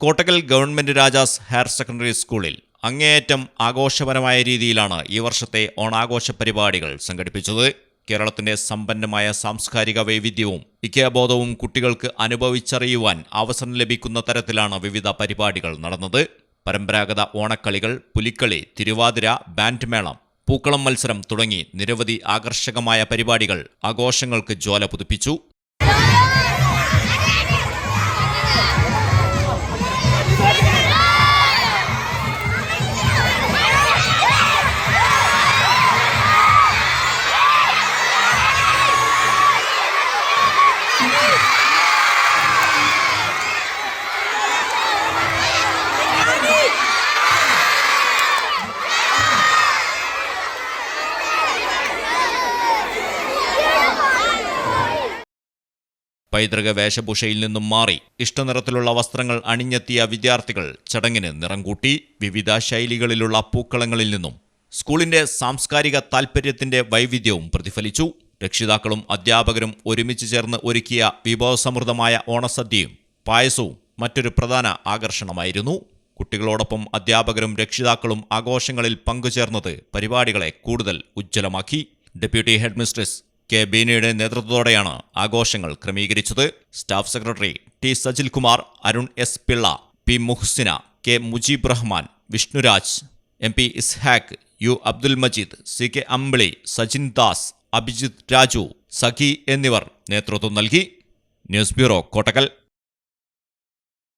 Kottakkal government Rajas higher secondary സ്കൂളിൽ അങ്ങേയറ്റം ആഘോഷപരമായ രീതിയിലാണ് ഈ വർഷത്തെ ഓണാഘോഷ പരിപാടികൾ സംഘടിപ്പിച്ചത്. കേരളത്തിന്റെ സമ്പന്നമായ സാംസ്കാരിക വൈവിധ്യവും ഇക്കയബോധവും കുട്ടികൾക്ക് അനുഭവിച്ചറിയുവാൻ അവസരം ലഭിക്കുന്ന തരത്തിലാണ് വിവിധ പരിപാടികൾ നടന്നത്. പരമ്പരാഗത ഓണക്കളികൾ പുലിക്കളി തിരുവാതിര ബാൻഡ് മേളം പൂക്കളം മത്സരം തുടങ്ങി നിരവധി ആകർഷകമായ പരിപാടികൾ ആഘോഷങ്ങൾക്ക് ജ്വാല പുതുപ്പിച്ചു. പൈതൃക വേഷഭൂഷയിൽ നിന്നും മാറി ഇഷ്ടനിറത്തിലുള്ള വസ്ത്രങ്ങൾ അണിഞ്ഞെത്തിയ വിദ്യാർത്ഥികൾ ചടങ്ങിന് നിറം കൂട്ടി വിവിധ ശൈലികളിലുള്ള പൂക്കളങ്ങളിൽ നിന്നും സ്കൂളിന്റെ സാംസ്കാരിക താൽപ്പര്യത്തിന്റെ വൈവിധ്യവും പ്രതിഫലിച്ചു. രക്ഷിതാക്കളും അധ്യാപകരും ഒരുമിച്ച് ചേർന്ന് ഒരുക്കിയ വിഭവസമൃദ്ധമായ ഓണസദ്യയും പായസവും മറ്റൊരു പ്രധാന ആകർഷണമായിരുന്നു. കുട്ടികളോടൊപ്പം അധ്യാപകരും രക്ഷിതാക്കളും ആഘോഷങ്ങളിൽ പങ്കുചേർന്നത് പരിപാടികളെ കൂടുതൽ ഉജ്ജ്വലമാക്കി. ഡെപ്യൂട്ടി ഹെഡ് മിസ്ട്രസ് കെ ബീനയുടെ നേതൃത്വത്തോടെയാണ് ആഘോഷങ്ങൾ ക്രമീകരിച്ചത്. Staff secretary T Sajil Kumar Arun S Pillai P Muhsina K Mujeeb Rahman Vishnuraj M P Ishaq U Abdul Majeed C K Ambili Sajin Das Abhijith Raju Sakhi എന്നിവർ നേതൃത്വം നൽകി. News bureau Kottakkal.